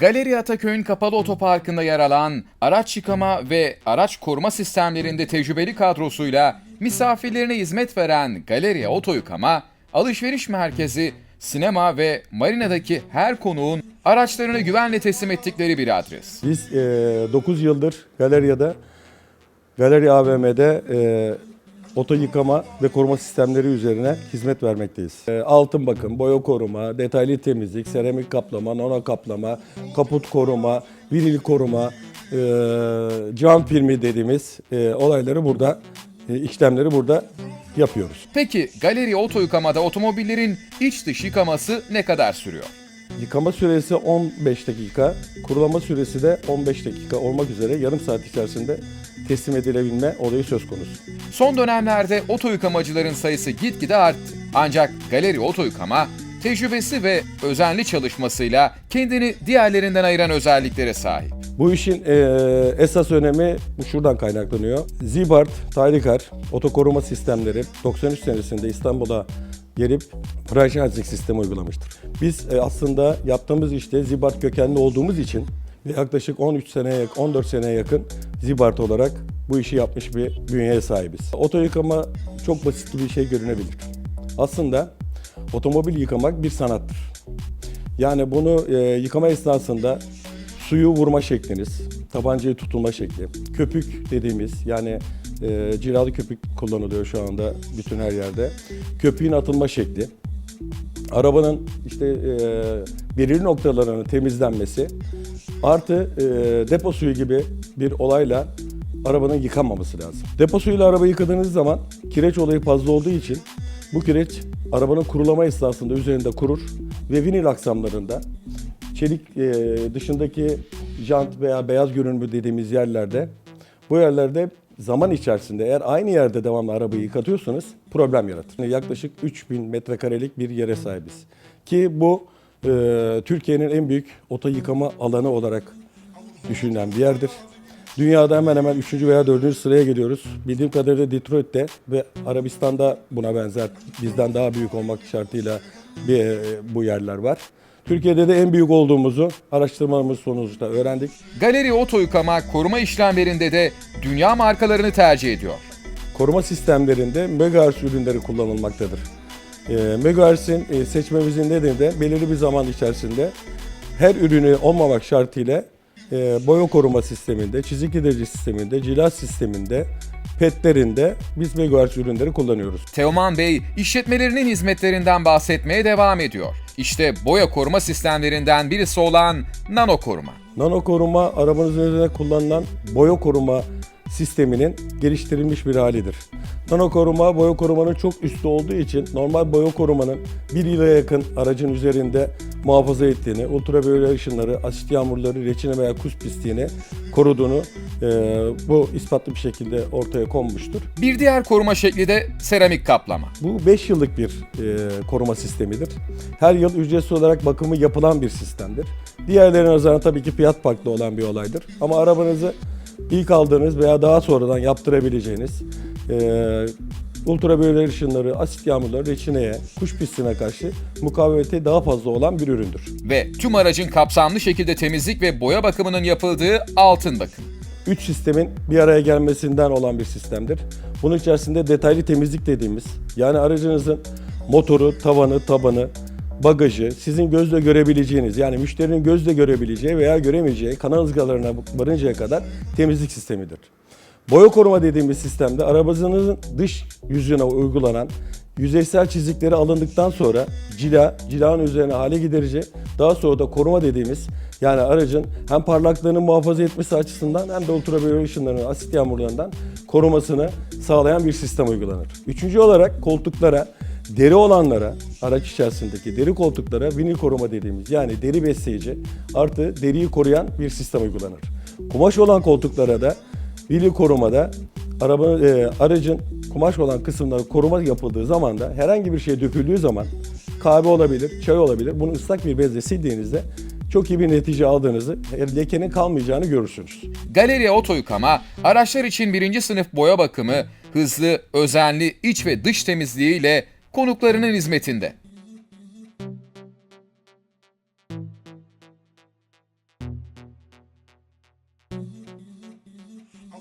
Galeri Ataköy'ün kapalı otoparkında yer alan araç yıkama ve araç koruma sistemlerinde tecrübeli kadrosuyla misafirlerine hizmet veren Galeri Oto Yıkama, alışveriş merkezi, sinema ve marinadaki her konuğun araçlarını güvenle teslim ettikleri bir adres. Biz 9 yıldır Galeria'da, Galeri AVM'de e, oto yıkama ve koruma sistemleri üzerine hizmet vermekteyiz. E, altın bakım, boya koruma, detaylı temizlik, seramik kaplama, nano kaplama, kaput koruma, vinil koruma, e, cam filmi dediğimiz e, olayları burada, işlemleri burada yapıyoruz. Peki Galeri Oto Yıkama'da otomobillerin iç dış yıkaması ne kadar sürüyor? Yıkama süresi 15 dakika, kurulama süresi de 15 dakika olmak üzere yarım saat içerisinde teslim edilebilme olayı söz konusu. Son dönemlerde oto yıkamacıların sayısı gitgide arttı. Ancak Galeri Oto Yıkama, tecrübesi ve özenli çalışmasıyla kendini diğerlerinden ayıran özelliklere sahip. Bu işin eee, esas önemi bu şuradan kaynaklanıyor. Zibart, Taylikar, otokoruma sistemleri 93 senesinde İstanbul'a gelip franchising sistemi uygulamıştır. Biz e, aslında yaptığımız işte Zibart kökenli olduğumuz için ve yaklaşık 13 seneye, 14 seneye yakın Zibart olarak bu işi yapmış bir bünyeye sahibiz. Oto yıkama çok basit bir şey görünebilir. Aslında otomobil yıkamak bir sanattır. Yani bunu e, yıkama esnasında suyu vurma şekliniz, tabancayı tutulma şekli, köpük dediğimiz yani e, cilalı köpük kullanılıyor şu anda bütün her yerde. Köpüğün atılma şekli, arabanın işte e, belirli noktalarının temizlenmesi, artı e, depo suyu gibi bir olayla arabanın yıkanmaması lazım. Depo suyuyla arabayı yıkadığınız zaman kireç olayı fazla olduğu için bu kireç arabanın kurulama esnasında üzerinde kurur ve vinil aksamlarında çelik e, dışındaki jant veya beyaz görünümlü dediğimiz yerlerde bu yerlerde zaman içerisinde eğer aynı yerde devamlı arabayı yıkatıyorsanız problem yaratır. Yaklaşık 3000 metrekarelik bir yere sahibiz. Ki bu e, Türkiye'nin en büyük oto yıkama alanı olarak düşünülen bir yerdir. Dünyada hemen hemen 3. veya 4. sıraya geliyoruz. Bildiğim kadarıyla Detroit'te ve Arabistan'da buna benzer bizden daha büyük olmak şartıyla bir, e, bu yerler var. Türkiye'de de en büyük olduğumuzu araştırmalarımız sonucunda öğrendik. Galeri Oto Yıkama koruma işlemlerinde de dünya markalarını tercih ediyor. Koruma sistemlerinde Megahertz ürünleri kullanılmaktadır. E, Megahertz'in e, seçmemizin nedeni de belirli bir zaman içerisinde her ürünü olmamak şartıyla boya koruma sisteminde, çizik giderici sisteminde, cila sisteminde, petlerinde biz Megahertz ürünleri kullanıyoruz. Teoman Bey işletmelerinin hizmetlerinden bahsetmeye devam ediyor. İşte boya koruma sistemlerinden birisi olan nano koruma. Nano koruma arabanızın üzerine kullanılan boya koruma sisteminin geliştirilmiş bir halidir. Nano koruma boya korumanın çok üstü olduğu için normal boya korumanın bir yıla yakın aracın üzerinde muhafaza ettiğini, ultraviyole ışınları, asit yağmurları, reçine veya kus pisliğini koruduğunu e, bu ispatlı bir şekilde ortaya konmuştur. Bir diğer koruma şekli de seramik kaplama. Bu 5 yıllık bir e, koruma sistemidir. Her yıl ücretsiz olarak bakımı yapılan bir sistemdir. Diğerlerine nazaran tabii ki fiyat farklı olan bir olaydır. Ama arabanızı ilk aldığınız veya daha sonradan yaptırabileceğiniz e, ultraviyole ışınları, asit yağmurları, reçineye, kuş pisliğine karşı mukavemeti daha fazla olan bir üründür. Ve tüm aracın kapsamlı şekilde temizlik ve boya bakımının yapıldığı altın bakım. Üç sistemin bir araya gelmesinden olan bir sistemdir. Bunun içerisinde detaylı temizlik dediğimiz yani aracınızın motoru, tavanı, tabanı, bagajı sizin gözle görebileceğiniz yani müşterinin gözle görebileceği veya göremeyeceği kanal ızgalarına varıncaya kadar temizlik sistemidir. Boya koruma dediğimiz sistemde arabanızın dış yüzüne uygulanan yüzeysel çizikleri alındıktan sonra cila, cilanın üzerine hale giderici, daha sonra da koruma dediğimiz yani aracın hem parlaklığını muhafaza etmesi açısından hem de ultraviyole ışınlarının asit yağmurlarından korumasını sağlayan bir sistem uygulanır. Üçüncü olarak koltuklara deri olanlara, araç içerisindeki deri koltuklara vinil koruma dediğimiz yani deri besleyici artı deriyi koruyan bir sistem uygulanır. Kumaş olan koltuklara da vinil korumada araba, e, aracın kumaş olan kısımları koruma yapıldığı zaman da herhangi bir şey döküldüğü zaman kahve olabilir, çay olabilir. Bunu ıslak bir bezle sildiğinizde çok iyi bir netice aldığınızı, lekenin kalmayacağını görürsünüz. Galeri Oto Yıkama, araçlar için birinci sınıf boya bakımı, hızlı, özenli iç ve dış temizliğiyle konuklarının hizmetinde.